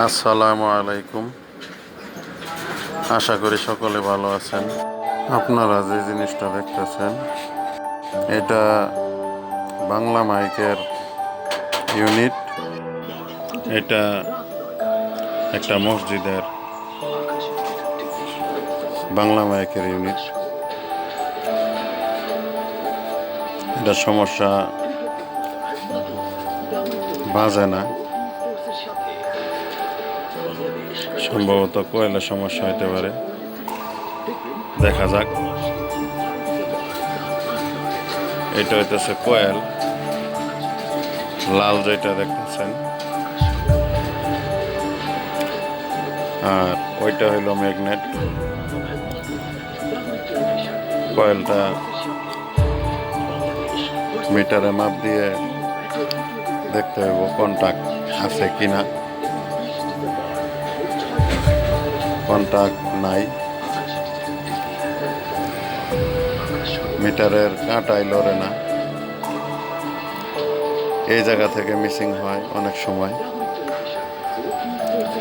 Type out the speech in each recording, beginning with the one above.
আসসালামু আলাইকুম। আশা করি সকলে ভালো আছেন। আপনারা যে জিনিসটা দেখতেছেন, এটা বাংলা মাইকের ইউনিট। এটা একটা মসজিদের বাংলা মাইকের ইউনিট। এটা সমস্যা বাজে না। সম্ভবত কয়লা সমস্যা হইতে পারে। দেখা যাক। এটা হইতেছে কয়েল। লাল যেটা দেখতেছেন। আর ওইটা হইল ম্যাগনেট। কয়েলটা মিটারে মাপ দিয়ে দেখতে হইব কন্টাক্ট আছে কিনা। কন্টাক্ট নাই। মিটারের কাঁটাই লড়ে না। এই জায়গা থেকে মিসিং হয় অনেক সময়।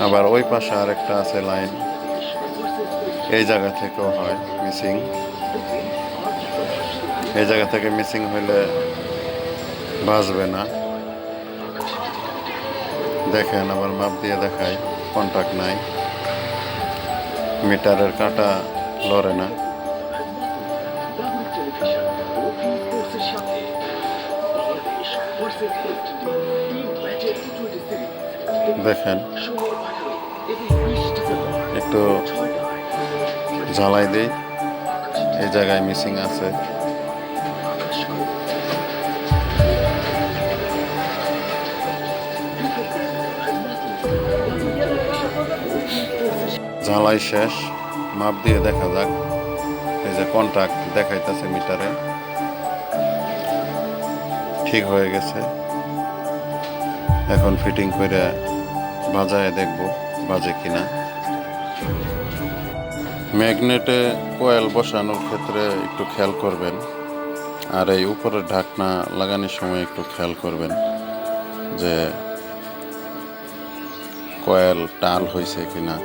আবার ওই পাশে আরেকটা আছে লাইন। এই জায়গা থেকেও হয় মিসিং। এই জায়গা থেকে মিসিং হইলে বাঁচবে না। দেখেন আবার মাপ দিয়ে দেখায় কন্টাক্ট নাই। মিটারের কাটা লড়ে না। দেখেন একটু জ্বালাই দিই এই জায়গায় মিসিং আছে। জ্বালাই শেষ। মাপ দিয়ে দেখা যাক। এই যে কন্ট্রাক্ট দেখাইতেছে মিটারে। ঠিক হয়ে গেছে। এখন ফিটিং করে বাজায় দেখব বাজে কিনা। ম্যাগনেটে কোয়েল বসানোর ক্ষেত্রে একটু খেয়াল করবেন। আর এই উপরের ঢাকনা লাগানোর সময় একটু খেয়াল করবেন যে কয়েল টাল হয়েছে কিনা।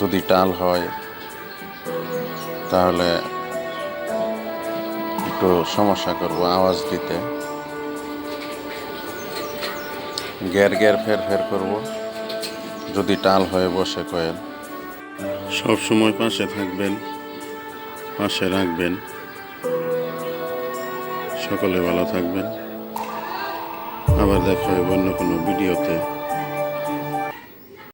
যদি টাল হয়, তাহলে একটু সমস্যা করব আওয়াজ দিতে। গ্যার গ্যার ফের ফের করব, যদি টাল হয়ে বসে কয়েল। সব সময় পাশে থাকবেন, পাশে রাখবেন। সকলে ভালো থাকবেন। আবার দেখা হবে অন্য কোনো ভিডিওতে।